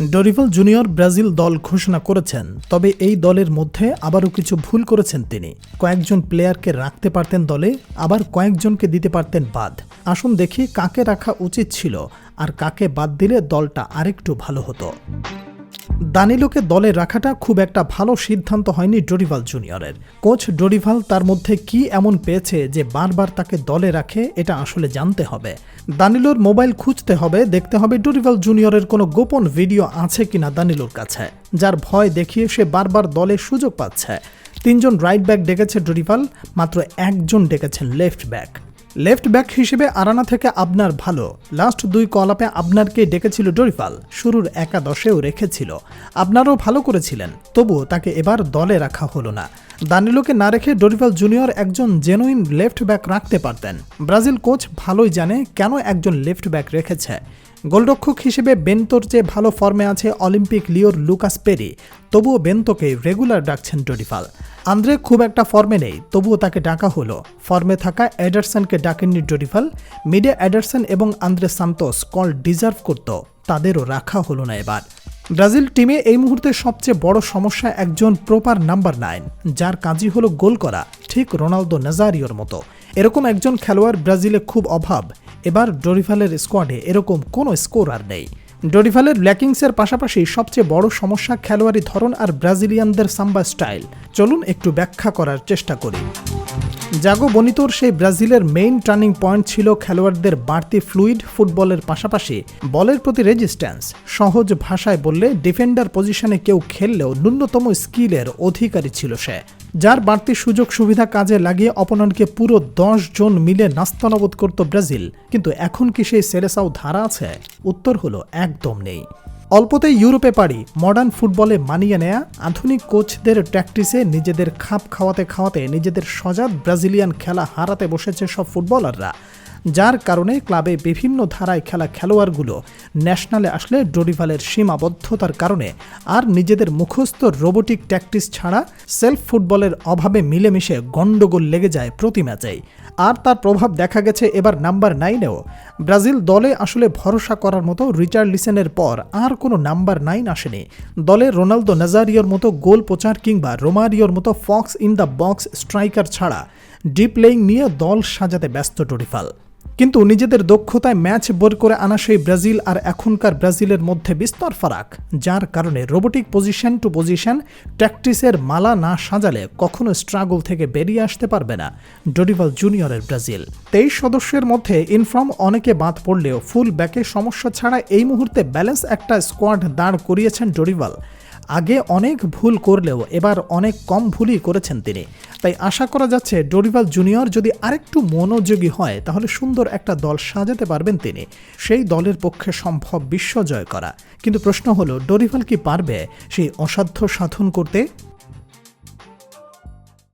Dorival junior Brazil দল ঘোষণা করেছেন, তবে এই দলের মধ্যে আবারও কিছু ভুল করেছেন তিনি। কয়েকজন প্লেয়ারকে রাখতে পারতেন দলে, আবার কয়েকজনকে দিতে পারতেন বাদ। আসুন দেখি কাকে রাখা উচিত ছিল, আর কাকে বাদ দিলে দলটা আরেকটু ভালো হতো। দানিলোকে দলে রাখাটা খুব একটা ভালো সিদ্ধান্ত হয়নি ডোরিভাল জুনিয়রের। কোচ ডোরিভাল তার মধ্যে কি এমন পেয়েছে যে বারবার তাকে দলে রাখে, এটা আসলে জানতে হবে। দানিলোর মোবাইল খুঁজতে হবে, দেখতে হবে ডোরিভাল জুনিয়রের কোনো গোপন ভিডিও আছে কিনা দানিলোর কাছে, যার ভয় দেখিয়ে সে বারবার দলে সুযোগ পাচ্ছে। তিনজন রাইট ব্যাক ডেকেছে ডোরিভাল, মাত্র একজন ডেকেছেন লেফট ব্যাক। লেফট ব্যাক হিসেবে আরানা থেকে আবনার ভালো। লাস্ট দুই কলাপে আবনারকে ডেকেছিল ডরিফাল। শুরুর একাদশেও রেখেছিল। আপনারও ভালো করেছিলেন। তবুও তাকে এবার দলে রাখা হলো না। দানিলোকে না রেখে ডরিফাল জুনিয়র একজন জেনুইন লেফট ব্যাক রাখতে পারতেন। ব্রাজিল কোচ ভালোই জানে কেন একজন লেফট ব্যাক রেখেছে। গোলরক্ষক হিসেবে বেন্তোর যে ভালো ফর্মে আছে অলিম্পিক লিওর লুকাস পেরি, তবুও বেন্তোকে রেগুলার ডাকছেন ডরিফাল আন্দ্রে খুব একটা ফর্মে নেই, তবুও তাকে ডাকা হলো। ফর্মে থাকা অ্যাডারসনকে ডাকেননি ডরিফাল মিডিয়া অ্যাডারসন এবং আন্দ্রে সান্তোস কল ডিজার্ভ করত, তাদেরও রাখা হলো না এবার। ব্রাজিল টিমে এই মুহূর্তে সবচেয়ে বড় সমস্যা একজন প্রপার নাম্বার নাইন, যার কাজই হলো গোল করা, ঠিক রোনালদো নাজারিওর মতো। এরকম একজন খেলোয়াড় ব্রাজিলে খুব অভাব। এবার ডরিফালের স্কোয়াডে এরকম কোনো স্কোর আর নেই। ডরিফালের ল্যাকিংসের পাশাপাশি সবচেয়ে বড় সমস্যা খেলোয়াড়ি ধরন আর ব্রাজিলিয়ানদের সাম্বা স্টাইল। চলুন একটু ব্যাখ্যা করার চেষ্টা করি। জাগো বনিতোর সেই ব্রাজিলের মেইন টার্নিং পয়েন্ট ছিল খেলোয়াড়দের বাড়তি ফ্লুইড ফুটবলের পাশাপাশি বলের প্রতি রেজিস্ট্যান্স সহজ ভাষায় বললে ডিফেন্ডার পজিশনে কেউ খেললেও ন্যূনতম স্কিলের অধিকারী ছিল সে। যার বাড়তি সুযোগ সুবিধা কাজে লাগিয়ে অপননকে পুরো দশ জন মিলে নাস্তানবোধ করত ব্রাজিল। কিন্তু এখন কি সেই সেরেসাও ধারা আছে? উত্তর হলো, একদম নেই। অল্পতে ইউরোপে পারি মডার্ন ফুটবলে মানিয়ে নেয়া, আধুনিক কোচদের প্র্যাকটিসে নিজেদের খাপ খাওয়াতে খাওয়াতে নিজেদের সজাত ব্রাজিলিয়ান খেলা হারাতে বসেছে সব ফুটবলাররা যার কারণে ক্লাবে বিভিন্ন ধারায় খেলা খেলোয়াড়গুলো ন্যাশনালে আসলে ডোরিভালের সীমাবদ্ধতার কারণে আর নিজেদের মুখস্থ রোবোটিক ট্যাকটিস ছাড়া সেলফ ফুটবলের অভাবে মিলেমিশে গণ্ডগোল লেগে যায় প্রতি ম্যাচেই। আর তার প্রভাব দেখা গেছে এবার নাম্বার নাইনেও। ব্রাজিল দলে আসলে ভরসা করার মতো রিচার্ড লিসেনের পর আর কোনো নাম্বার নাইন আসেনি। দলে রোনালদো নাজারিওর মতো গোল প্রচার কিংবা রোমারিওর মতো fox in the box striker ছাড়া ডিপ প্লেয়িং নিয়ে দল সাজাতে ব্যস্ত ডোরিফাল। কিন্তু নিজেদের দক্ষতায় ম্যাচ বোর করে আনা সেই ব্রাজিল আর এখনকার ব্রাজিলের মধ্যে বিস্তর ফারাক, যার কারণে রোবোটিক পজিশন টু পজিশন ট্যাকটিসের মালা না সাজালে কখনো স্ট্রাগল থেকে বেরিয়ে আসতে পারবে না ডোরিভাল জুনিয়রের ব্রাজিল। তেইশ সদস্যের মধ্যে ইনফর্ম অনেকে বাদ পড়লেও ফুল ব্যাকে সমস্যা ছাড়া এই মুহূর্তে ব্যালেন্স একটা স্কোয়াড দাঁড় করিয়েছেন ডোরিভাল আগে অনেক ভুল করলেও এবার অনেক কম ভুলই করেছেন তিনি। তাই আশা করা যাচ্ছে ডোরিভাল জুনিয়র যদি আরেকটু মনোযোগী হয়, তাহলে সুন্দর একটা দল সাজাতে পারবেন তিনি। সেই দলের পক্ষে সম্ভব বিশ্বজয় করা। কিন্তু প্রশ্ন হলো, ডোরিভাল কি পারবে? সেই অসাধ্য সাধন করতে